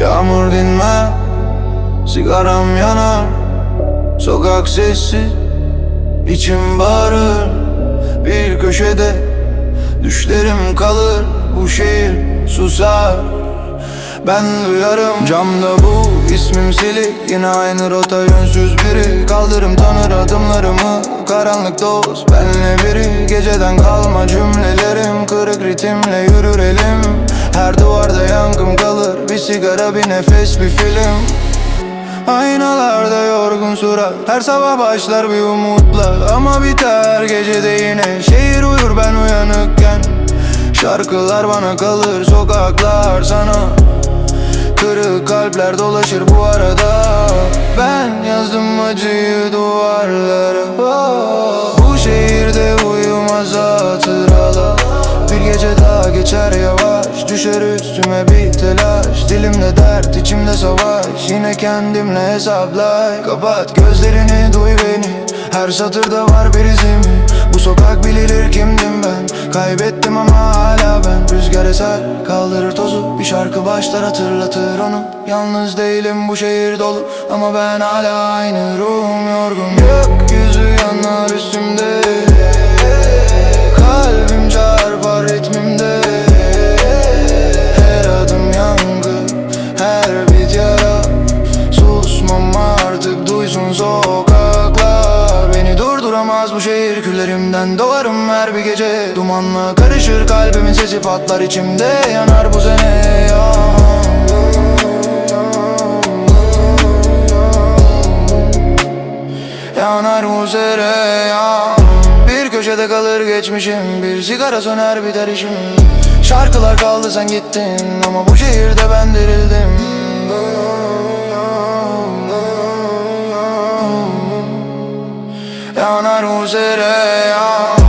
Yağmur dinme Sigaram yanar. Sokak sessiz içim bağırır. Bir köşede Düşlerim kalır. Bu şehir susar. Ben duyarım. Camda bu ismim silik. Yine aynı rota yönsüz biri. Kaldırım tanır adımlarımı. Karanlık dost benle biri. Geceden kalma cümlelerim. Kırık ritimle yürür elim. Her duvarda yankım kalır sigara bir nefes bir film. Aynalarda yorgun surat Her sabah başlar bir umutla. Ama biter gecede yine Şehir uyur ben uyanıkken. Şarkılar bana kalır Sokaklar sana. Kırık kalpler dolaşır bu arada. Ben yazdım acıyı duvarlara. Bu şehirde uyumaz hatıralar. Bir gece daha geçer yavaş Düşer üstüme bir telaş. Dilimde dert içimde savaş. Yine kendimle hesaplay. Kapat gözlerini duy beni. Her satırda var bir izimi. Bu sokak bilir kimdim ben? Kaybettim ama hala ben. Rüzgar eser kaldırır tozu. Bir şarkı başlar hatırlatır onu. Yalnız değilim bu şehir dolu. Ama ben hala aynı ruhum yorgun Her yara Susmam artık duysun sokaklar. Beni durduramaz bu şehir küllerimden Doğarım her bir gece. Dumanla karışır kalbimin sesi patlar içimde Yanar bu sene. Ya Yanar bu ya. Bir köşede kalır geçmişim Bir sigara söner biter işim. Şarkılar kaldı sen gittin Ama bu şehirde ben dirildim Yanar bu ya